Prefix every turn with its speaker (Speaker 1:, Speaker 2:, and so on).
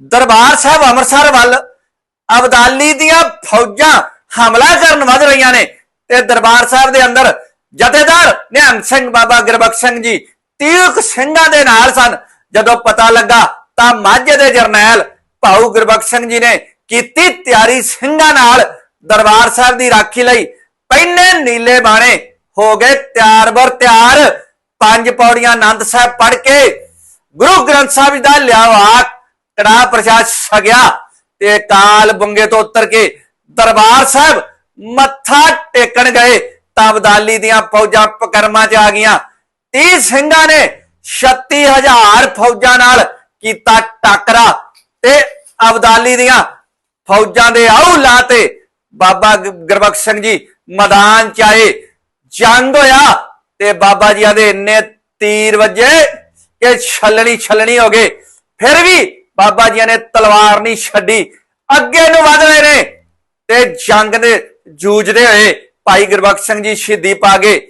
Speaker 1: ਦਰਬਾਰ ਸਾਹਿਬ ਅੰਮ੍ਰਿਤਸਰ ਵੱਲ ਅਬਦਾਲੀ ਦੀਆਂ ਫੌਜਾਂ ਹਮਲਾ ਕਰਨ ਵੱਧ ਰਹੀਆਂ ਨੇ ਤੇ ਦਰਬਾਰ ਸਾਹਿਬ ਦੇ ਅੰਦਰ ਜਥੇਦਾਰ ਨਿਹੰਗ ਸਿੰਘ ਬਾਬਾ ਗੁਰਬਖਸ਼ ਸਿੰਘ ਜੀ, ਤੀਰਕ ਸਿੰਘਾਂ ਦੇ ਨਾਲ ਸਨ। ਜਦੋਂ ਪਤਾ ਲੱਗਾ ਤਾਂ ਮਾਝੇ ਦੇ ਜਰਨੈਲ ਭਾਊ ਗੁਰਬਖਸ਼ ਸਿੰਘ ਜੀ ਨੇ ਕੀਤੀ ਤਿਆਰੀ ਸਿੰਘਾਂ ਨਾਲ। ਦਰਬਾਰ ਸਾਹਿਬ ਦੀ ਰਾਖੀ ਲਈ ਪਹਿਲੇ ਨੀਲੇ ਬਾਣੇ ਹੋ ਗਏ ਤਿਆਰ ਬਰ ਤਿਆਰ। ਪੰਜ ਪੌੜੀਆਂ ਆਨੰਦ ਸਾਹਿਬ ਪੜ੍ਹ ਕੇ ਗੁਰੂ ਗ੍ਰੰਥ ਸਾਹਿਬ ਜੀ ਦਾ ਲਿਆਵਾ ਕੜਾ ਪ੍ਰਸ਼ਾਦ ਛਗਿਆ ਤੇ ਕਾਲ ਬੰਗੇ ਤੋਂ ਉਤਰ ਕੇ ਦਰਬਾਰ ਸਾਹਿਬ ਮੱਥਾ ਟੇਕਣ ਗਏ, ਤਾਂ ਅਬਦਾਲੀ ਦੀਆਂ ਫੌਜਾਂ ਪਕਰਮਾਂ 'ਚ ਆ ਗਈਆਂ। 30 ਸਿੰਘਾਂ ਨੇ 36000 ਫੌਜਾਂ ਨਾਲ ਕੀਤਾ ਟੱਕਰਾ ਤੇ ਅਬਦਾਲੀ ਦੀਆਂ ਫੌਜਾਂ ਦੇ ਆਉ ਲਾਤੇ। ਬਾਬਾ ਗ- ਗੁਰਬਖਸ਼ ਸਿੰਘ ਜੀ ਮੈਦਾਨ ਚ ਆਏ। ਜੰਗ ਹੋਇਆ ਤੇ ਬਾਬਾ ਜੀ ਦੇ ਇੰਨੇ ਤੀਰ ਵੱਜੇ ਕਿ ਛਲਣੀ ਛਲਣੀ ਹੋ ਗਏ। ਫਿਰ ਵੀ ਬਾਬਾ ਜੀਆਂ ਨੇ ਤਲਵਾਰ ਨਹੀਂ ਛੱਡੀ, ਅੱਗੇ ਨੂੰ ਵਧ ਰਹੇ ਨੇ। ਤੇ ਜੰਗ ਦੇ ਜੂਝਦੇ ਹੋਏ ਭਾਈ ਗੁਰਬਖਸ਼ ਸਿੰਘ ਜੀ ਸ਼ਹੀਦੀ ਪਾ ਗਏ